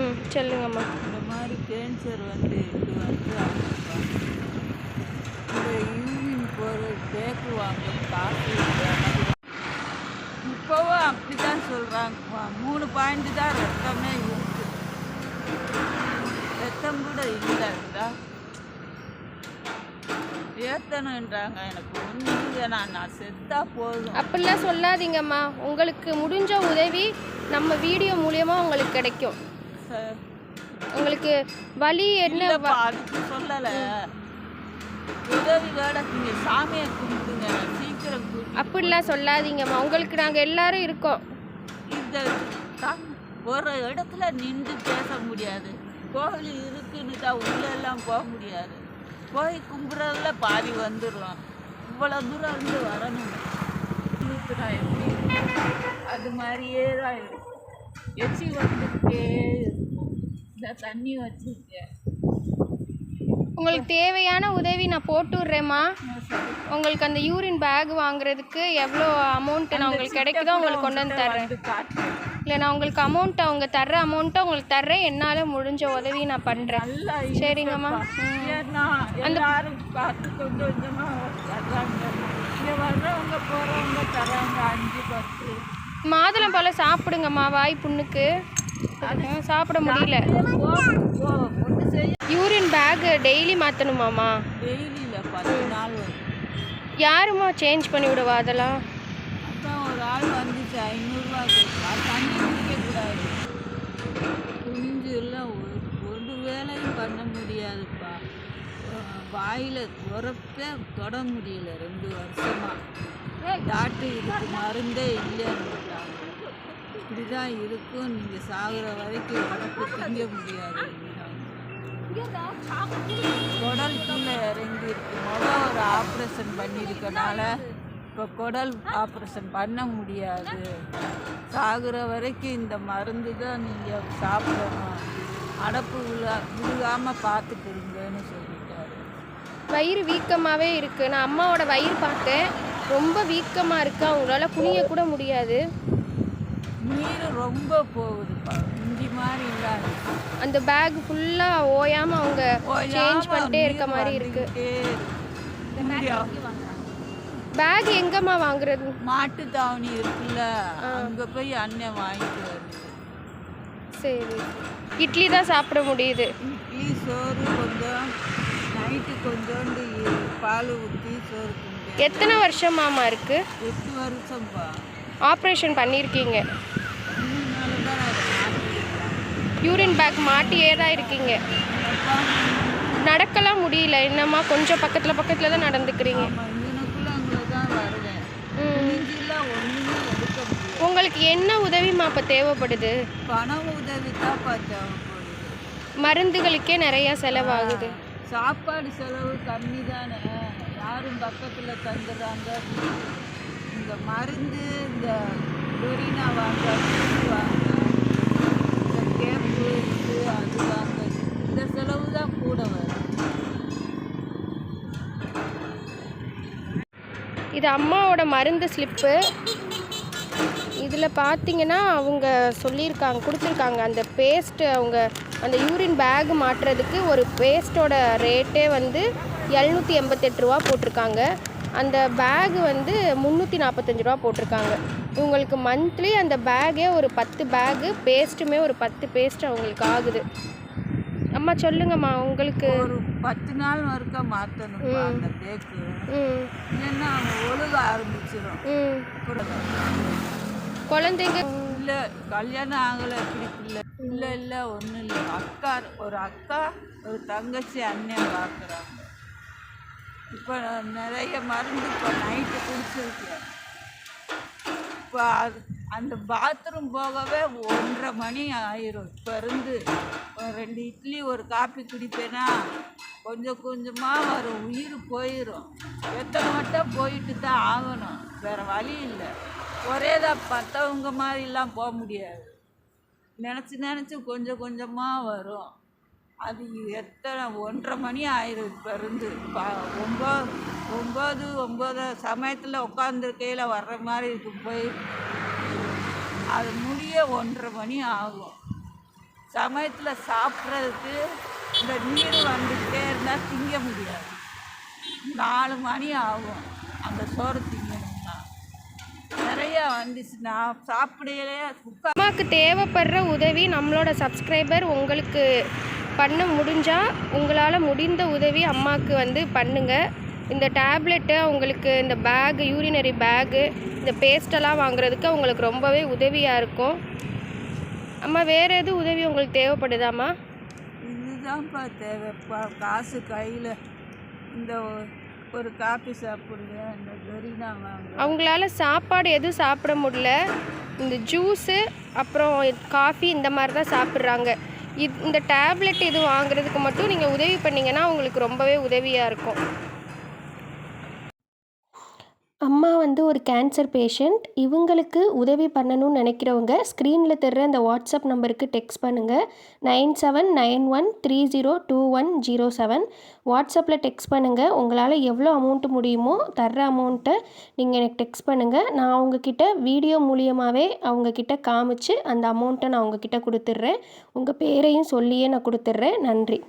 ம் சொல்லுங்கம்மா. இந்த மாதிரி கேன்சர் வந்து இது வந்து. இந்த யூரின் போகிற பேக்கு வாங்க காசு. இப்போவும் அப்படி தான் சொல்கிறாங்கப்பா மூணு பாயிண்ட் தான் ரத்தமே இருக்கு. ரத்தம் கூட இல்லை இருந்தா ஏத்தணுன்றாங்க. எனக்கு ஒன்றும் வேணாம் நான் செத்தா போதும். அப்படிலாம் சொல்லாதீங்கம்மா. உங்களுக்கு முடிஞ்ச உதவி நம்ம வீடியோ மூலியமா உங்களுக்கு கிடைக்கும். ச- உங்களுக்கு வலி என்ன அதுக்கு சொல்லலை. உதவி வேட நீங்க சாமியை கும்பிடுங்க சீக்கிரம் அப்படிலாம் சொல்லாதீங்கம்மா. உங்களுக்கு நாங்கள் எல்லாரும் இருக்கோம். இந்த ஒரு இடத்துல நின்று பேச முடியாது. கோவில் இருக்குன்னு தான் உள்ள எல்லாம் போக முடியாது. போய் கும்பிட்றதுல பாதி வந்துடும் இவ்வளோ தூரம் இருந்து வரணும். எப்படி? அது மாதிரியே தான் இருக்கும் எச்சி வந்துக்கிட்டே இந்த தண்ணி வச்சுருக்கேன். உங்களுக்கு தேவையான உதவி நான் போட்டு விட்றேம்மா. உங்களுக்கு அந்த யூரின் பேக் வாங்குறதுக்கு எவ்வளோ அமௌண்ட் நான் உங்களுக்கு கிடைக்குதோ உங்களுக்கு கொண்டு வந்து தர்றேன். இல்லை நான் உங்களுக்கு அமௌண்ட் அவங்க தர்ற அமௌண்ட்டை உங்களுக்கு தர்றேன். என்னால் முடிஞ்ச உதவி நான் பண்ணுறேன் சரிங்கம்மா. எல்லாரும் பார்த்து கொஞ்சம் கொஞ்சமா தர்றாங்க இங்க வர்றவங்க போறவங்க தர்றாங்க. அஞ்சு பத்து மாதுளம்பழம் சாப்பிடுங்கம்மா வாய் புண்ணுக்கு. ம், சாப்பிட முடியல. போ போ ஒன்று செய்ய யூரின் பேக் டெய்லி மாற்றணுமாம்மா டெய்லியில் பத்து நாள் வரும் யாரும்மா சேஞ்ச் பண்ணி விடுவா அதெல்லாம்? அப்புறம் ஒரு ஆள் வந்துச்சு ஐநூறுரூவா கேட்பா தண்ணி குடிக்கக்கூடாது குனிஞ்சு எல்லாம் ஒரு ஒரு வேலையும் பண்ண முடியாதுப்பா வாயில் உரப்பே தொட முடியல ரெண்டு வருஷமாக டாக்டர் இதுக்கு மருந்தே இல்லைன்னு இப்படிதான் இருக்கும். நீங்கள் சாகுற வரைக்கும் உடம்பு திங்க முடியாது குடலுக்குள்ளே இறங்கி இருக்கு. மொதல் ஒரு ஆப்ரேஷன் பண்ணியிருக்கனால இப்போ குடல் ஆப்ரேஷன் பண்ண முடியாது. சாகுற வரைக்கும் இந்த மருந்து தான் நீங்கள் சாப்பிடணும். அடப்பு விழா விழுகாமல் பார்த்துக்கிறீங்கன்னு சொல்லிட்டாரு. வயிறு வீக்கமாகவே இருக்குது நான் அம்மாவோட வயிறு பார்த்தேன். ரொம்ப வீக்கமாக இருக்கு. அவங்களால குனிய கூட முடியாது. நீர் ரொம்ப போகுதுப்பா. இஞ்சி மாதிரி இல்லாது அந்த பேக் ஃபுல்லாக ஓயாமல் அவங்க சேஞ்ச் பண்ணிட்டே இருக்க மாதிரி இருக்கு. பேக் எங்கம்மா வாங்குறது? மாட்டு தாவணி இருக்குல்ல. அங்கே போய் அண்ணன் வாங்கிட்டு வருது சரி. இட்லி தான் சாப்பிட முடியுது. இட்லி சோறு கொஞ்சம் நைட்டு கொஞ்சோண்டு பால் ஊற்றி சோறு எத்தனை வருஷமாமா இருக்கு? எட்டு வருஷம்ப்பா ஆப்ரேஷன் பண்ணியிருக்கீங்க. யூரின் பேக் மாட்டியே தான் இருக்கீங்க. நடக்கலாம் முடியல. என்னம்மா கொஞ்சம் பக்கத்தில் பக்கத்தில் தான் நடந்துக்கிறீங்க. உங்களுக்கு என்ன உதவிமா இப்போ தேவைப்படுது? பண உதவி தான் மருந்துகளுக்கே நிறைய செலவாகுது. சாப்பாடு செலவு கம்மி தானே யாரும் பக்கத்தில் தந்துடுறாங்க இந்த மருந்து இந்த டொரினா வாங்க வாங்க இந்த கேப்பு இது அது வாங்க. இந்த செலவு தான் கூட வரும். இது அம்மாவோட மருந்து ஸ்லிப்பு. இதில் பார்த்தீங்கன்னா அவங்க சொல்லியிருக்காங்க கொடுத்துருக்காங்க. அந்த பேஸ்ட்டு அவங்க அந்த யூரின் பேக் மாட்டுறதுக்கு ஒரு பேஸ்ட்டோட ரேட்டே வந்து எழுநூற்றி எண்பத்தெட்டு ரூபா போட்டிருக்காங்க. அந்த பேக் வந்து முந்நூற்றி நாற்பத்தஞ்சு ரூபா போட்டிருக்காங்க. இவங்களுக்கு மந்த்லி அந்த பேக்கே ஒரு பத்து பேகு பேஸ்ட்டுமே ஒரு பத்து பேஸ்ட் அவங்களுக்கு ஆகுது. அம்மா சொல்லுங்கம்மா உங்களுக்கு ஒரு பத்து நாள் வரைக்கும் மாற்றணும்ப்பா அந்த பேக்கு இல்லைன்னா ஒழுக ஆரம்பிச்சிடும் குழந்தைங்க இல்லை கல்யாணம் ஆகலை எப்படி இல்லை. இல்லை இல்லை ஒன்றும் இல்லை. அக்கா ஒரு அக்கா ஒரு தங்கச்சி அண்ணன் பார்க்குறாங்க இப்போ நிறைய மருந்து இப்போ நைட்டு குடிச்சிருக்கேன். இப்போ அது அந்த பாத்ரூம் போகவே ஒன்றரை மணி ஆயிரும். இப்போ இருந்து ரெண்டு இட்லி ஒரு காப்பி குடிப்பேனா கொஞ்சம் கொஞ்சமாக வரும். உயிர் போயிடும் எத்தனை மட்டும் போயிட்டு தான் ஆகணும். வேறு வழி இல்லை. ஒரே தான் மற்றவங்க மாதிரிலாம் போக முடியாது. நினச்சி நினச்சி கொஞ்சம் கொஞ்சமாக வரும். அது எத்தனை ஒன்றரை மணி ஆயிரும் இப்போ ஒம்பது ஒம்பது ஒம்பது சமயத்தில் உட்காந்துருக்கையில் வர்ற மாதிரி இருக்கு போய். அது முடிய ஒன்றரை மணி ஆகும். சமயத்தில் சாப்பிட்றதுக்கு இந்த நீர் வந்துக்கிட்டே இருந்தால் திங்க முடியாது. நாலு மணி ஆகும் அந்த சோறு திங்கணும்னா. நிறைய வந்துச்சுன்னா சாப்பிடையிலே அம்மாவுக்கு தேவைப்படுற உதவி நம்மளோட சப்ஸ்கிரைபர் உங்களுக்கு பண்ண முடிஞ்சால் உங்களால் முடிந்த உதவி அம்மாவுக்கு வந்து பண்ணுங்கள் இந்த டேப்லெட்டு அவங்களுக்கு இந்த பேகு யூரினரி பேகு இந்த பேஸ்டெல்லாம் வாங்குறதுக்கு அவங்களுக்கு ரொம்பவே உதவியாக இருக்கும். அம்மா வேறு எதுவும் உதவி உங்களுக்கு தேவைப்படுதாம்மா? இதுதான்ப்பா தேவை. பா- காசு கையில். இந்த ஒரு காப்பி சாப்பிடுவேன் இந்த கரீனா வாங்க. அவங்களால சாப்பாடு எதுவும் சாப்பிட முடியல. இந்த ஜூஸு அப்புறம் காஃபி இந்த மாதிரி தான் சாப்பிட்றாங்க. இது இந்த டேப்லெட் இது வாங்குறதுக்கு மட்டும் நீங்கள் உதவி பண்ணிங்கன்னா உங்களுக்கு ரொம்பவே உதவியாக இருக்கும். அம்மா வந்து ஒரு கேன்சர் பேஷண்ட் இவங்களுக்கு உதவி பண்ணணும்னு நினைக்கிறவங்க ஸ்க்ரீனில் தெரிற அந்த வாட்ஸ்அப் நம்பருக்கு டெக்ஸ்ட் பண்ணுங்கள் nine seven nine one three zero two one zero seven. வாட்ஸ்அப்பில் டெக்ஸ்ட் பண்ணுங்கள் உங்களால் எவ்வளோ அமௌண்ட்டு முடியுமோ தர்ற அமௌண்ட்டை நீங்கள் எனக்கு டெக்ஸ்ட் பண்ணுங்கள் நான் அவங்கக்கிட்ட வீடியோ மூலியமாகவே அவங்கக்கிட்ட காமிச்சு அந்த அமௌண்ட்டை நான் உங்ககிட்ட கொடுத்துட்றேன். உங்கள் பேரையும் சொல்லியே நான் கொடுத்துட்றேன். நன்றி.